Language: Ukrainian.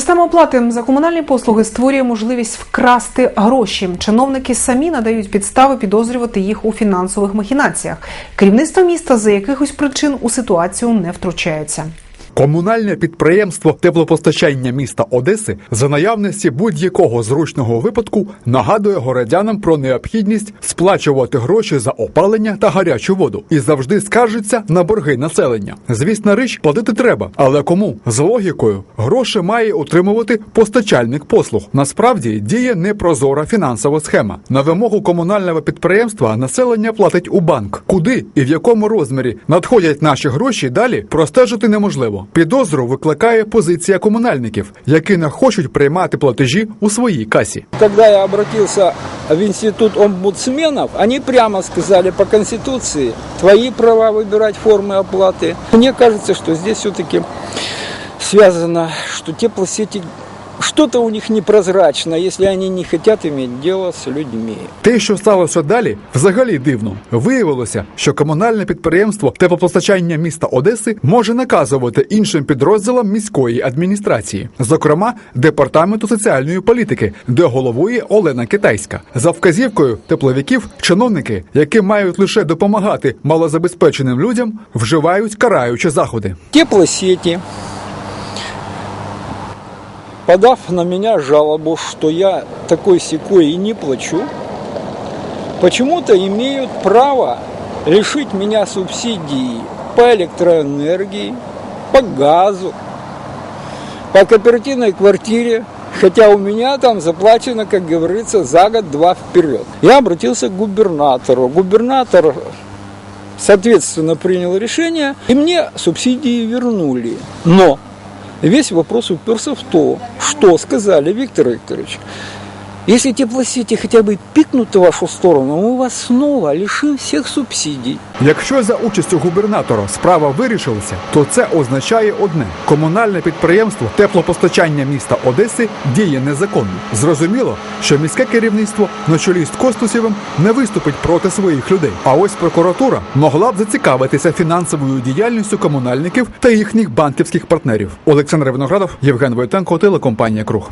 Система оплати за комунальні послуги створює можливість вкрасти гроші. Чиновники самі надають підстави підозрювати їх у фінансових махінаціях. Керівництво міста за якихось причин у ситуацію не втручається. Комунальне підприємство теплопостачання міста Одеси за наявності будь-якого зручного випадку нагадує городянам про необхідність сплачувати гроші за опалення та гарячу воду і завжди скаржиться на борги населення. Звісна річ, платити треба, але кому з логікою гроші має утримувати постачальник послуг. Насправді діє непрозора фінансова схема. На вимогу комунального підприємства населення платить у банк. Куди і в якому розмірі надходять наші гроші далі простежити неможливо. Підозру викликає позиція комунальників, які не хочуть приймати платежі у своїй касі. Когда я обратился в институт омбудсменов, они прямо сказали по Конституции, твои права выбирать формы оплаты. Мне кажется, что здесь все-таки связано, что теплосети что-то у них непрозрачно, если они не хотят иметь дело с людьми. Те, що сталося далі, взагалі дивно. Виявилося, що комунальне підприємство теплопостачання міста Одеси може наказувати іншим підрозділам міської адміністрації, зокрема департаменту соціальної політики, де головує Олена Китайська. За вказівкою тепловиків, чиновники, які мають лише допомагати малозабезпеченим людям, вживають караючі заходи. Теплосети, подав на меня жалобу, что я такой секой и не плачу, почему-то имеют право лишить меня субсидий по электроэнергии, по газу, по кооперативной квартире, хотя у меня там заплачено, как говорится, за год-два вперед. Я обратился к губернатору. Губернатор соответственно принял решение, и мне субсидии вернули. Но весь вопрос уперся в то, что сказали Виктор Викторович. Если теплосети хотя бы пикнут в вашу сторону, мы вас снова лишим всех субсидий. Якщо за участю губернатора справа вирішилася, то це означає одне: комунальне підприємство теплопостачання міста Одеси діє незаконно. Зрозуміло, що міське керівництво на чолі з Костусєвим не виступить проти своїх людей. А ось прокуратура могла б зацікавитися фінансовою діяльністю комунальників та їхніх банківських партнерів. Олександр Виноградов, Євген Войтенко, телекомпанія Круг.